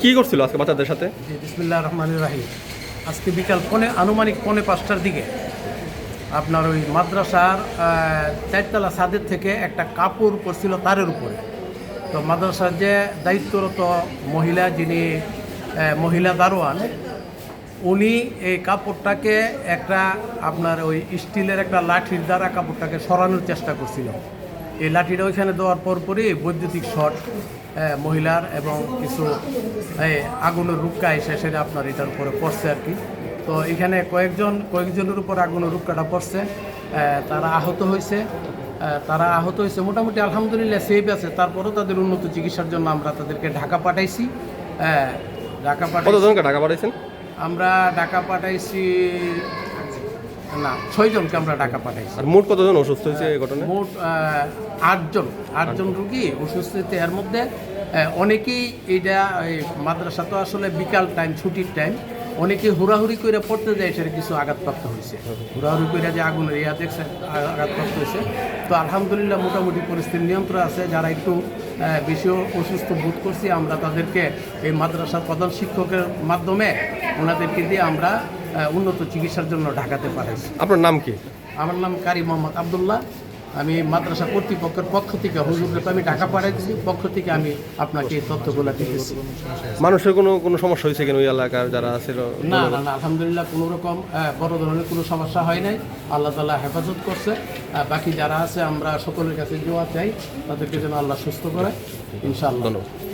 কি করছিল আজকে বাচ্চাদের সাথে? বিসমিল্লাহ রহমান রাহিম। আজকে বিকাল পনে, আনুমানিক পৌনে পাঁচটার দিকে আপনার ওই মাদ্রাসার চারতলা ছাদের থেকে একটা কাপড় পড়ছিল তারের উপরে। তো মাদ্রাসার যে দায়িত্বরত মহিলা যিনি মহিলা দারোয়ান, উনি এই কাপড়টাকে একটা আপনার ওই স্টিলের একটা লাঠির দ্বারা কাপড়টাকে সরানোর চেষ্টা করছিল। এই লাঠিটা ওইখানে দেওয়ার পরপরই বৈদ্যুতিক শট মহিলার এবং কিছু আগুনের রুক্কা এসে সেটা আপনার এটার উপরে পড়ছে আর কি। তো এখানে কয়েকজন কয়েকজনের উপর আগুনের রুক্কাটা পড়ছে তারা আহত হয়েছে তারা আহত হয়েছে মোটামুটি আলহামদুলিল্লাহ সেফ আছে। তারপরেও তাদের উন্নত চিকিৎসার জন্য আমরা তাদেরকে ঢাকা পাঠাইছি ঢাকা কতজনকে টাকা পাঠাইছেন? আমরা ঢাকা পাঠাইছি না ছয়জনকে আমরা ঢাকা পাঠাইছি। আর মোট কতজন অসুস্থ হয়েছে এই ঘটনায়? মোট আটজন আটজন রুগী অসুস্থতে। এর মধ্যে অনেকেই এইটা এই মাদ্রাসা তো আসলে বিকাল টাইম ছুটির টাইম অনেকেই হুড়াহুড়ি করে পড়তে যায় সেটা কিছু আঘাতপ্রাপ্ত হয়েছে। হুড়াহুড়ি করে যে আগুনের ইয়া দেখছে আঘাতপ্রাপ্ত হয়েছে। তো আলহামদুলিল্লাহ মোটামুটি পরিস্থিতি নিয়ন্ত্রণ আছে। যারা একটু বেশি অসুস্থ বোধ করছি আমরা তাদেরকে এই মাদ্রাসার প্রধান শিক্ষকের মাধ্যমে ওনাদেরকে দিয়ে আমরা উন্নত চিকিৎসার জন্য ঢাকাতে পাঠাইছি। আপনার নাম কি? আমার নাম কারি মোহাম্মদ আবদুল্লাহ। আমি মাদ্রাসা কর্তৃপক্ষের পক্ষ থেকে হুজুরকে আমি ঢাকা পাঠাইছি পক্ষ থেকে আমি আপনাকে এই তথ্যগুলো দিতেছি। মানুষের কোনো কোনো সমস্যা হয়েছে কেন ওই এলাকার যারা ছিল না না না আলহামদুলিল্লাহ কোনো রকম বড় ধরনের কোনো সমস্যা হয় নাই। আল্লাহ তালা হেফাজত করছে। বাকি যারা আছে আমরা সকলের কাছে দোয়া চাই তাদেরকে যেন আল্লাহ সুস্থ করে। ইনশাআল্লাহ।